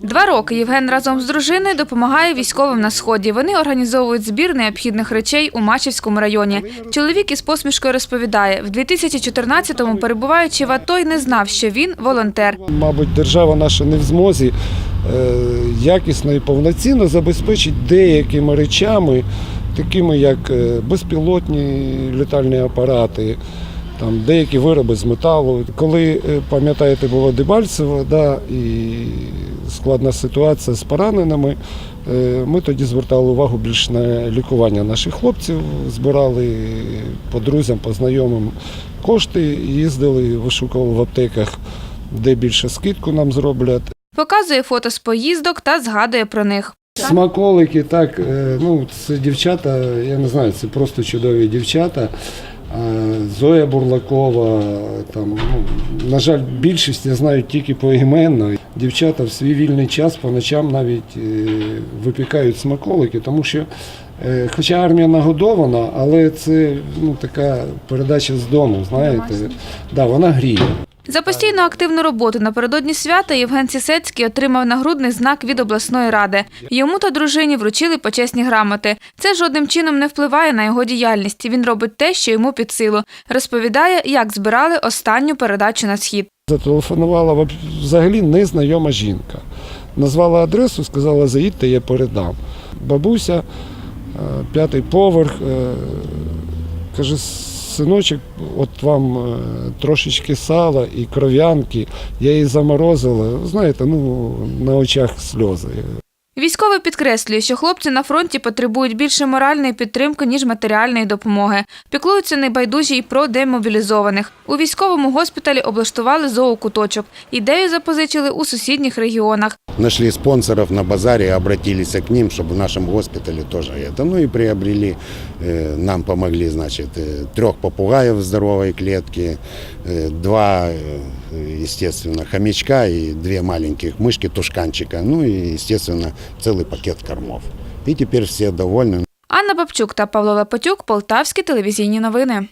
Два роки Євген разом з дружиною допомагає військовим на сході. Вони організовують збір необхідних речей у Мачівському районі. Чоловік із посмішкою розповідає, в 2014-му, перебуваючи в АТО, й не знав, що він волонтер. Мабуть, держава наша не в змозі е, якісно і повноцінно забезпечити деякими речами, такими як е, безпілотні літальні апарати, там деякі вироби з металу. Коли е, пам'ятаєте, було Дебальцево, да, і складна ситуація з пораненими. е, Ми тоді звертали увагу більш на лікування наших хлопців, збирали по друзям, по знайомим кошти, їздили, вишукували в аптеках, де більше скидку нам зроблять. Показує фото з поїздок та згадує про них. Смаколики, так, е, ну це дівчата, я не знаю, це просто чудові дівчата. Зоя Бурлакова, там, ну, на жаль, більшість я знаю тільки поіменно. Дівчата в свій вільний час по ночам навіть е, випікають смаколики, тому що, е, хоча армія нагодована, але це ну, така передача з дому, знаєте, да, вона гріє. За постійну активну роботу напередодні свята Євген Сісецький отримав нагрудний знак від обласної ради. Йому та дружині вручили почесні грамоти. Це жодним чином не впливає на його діяльність. Він робить те, що йому під силу. Розповідає, як збирали останню передачу на схід. Зателефонувала взагалі незнайома жінка. Назвала адресу, сказала, заїдьте, я передам. Бабуся, е, п'ятий поверх, е, каже, синочок, от вам е, трошечки сала і кров'янки, я її заморозила. Знаєте, ну на очах сльози. Військовий підкреслює, що хлопці на фронті потребують більше моральної підтримки, ніж матеріальної допомоги. Піклуються небайдужі й про демобілізованих. У військовому госпіталі облаштували зоокуточок. Ідею запозичили у сусідніх регіонах. Нашли спонсоров на базаре, обратились к ним, чтобы в нашем госпитале тоже это. Ну и приобрели, э, нам помогли, значит, э, трех попугаев в здоровой клетке, э, два, э, естественно, хомячка и две маленьких мышки, тушканчика, ну и, естественно, целый пакет кормов. И теперь все довольны. Анна Бабчук та Павло Лапотюк, Полтавські телевізійні новини.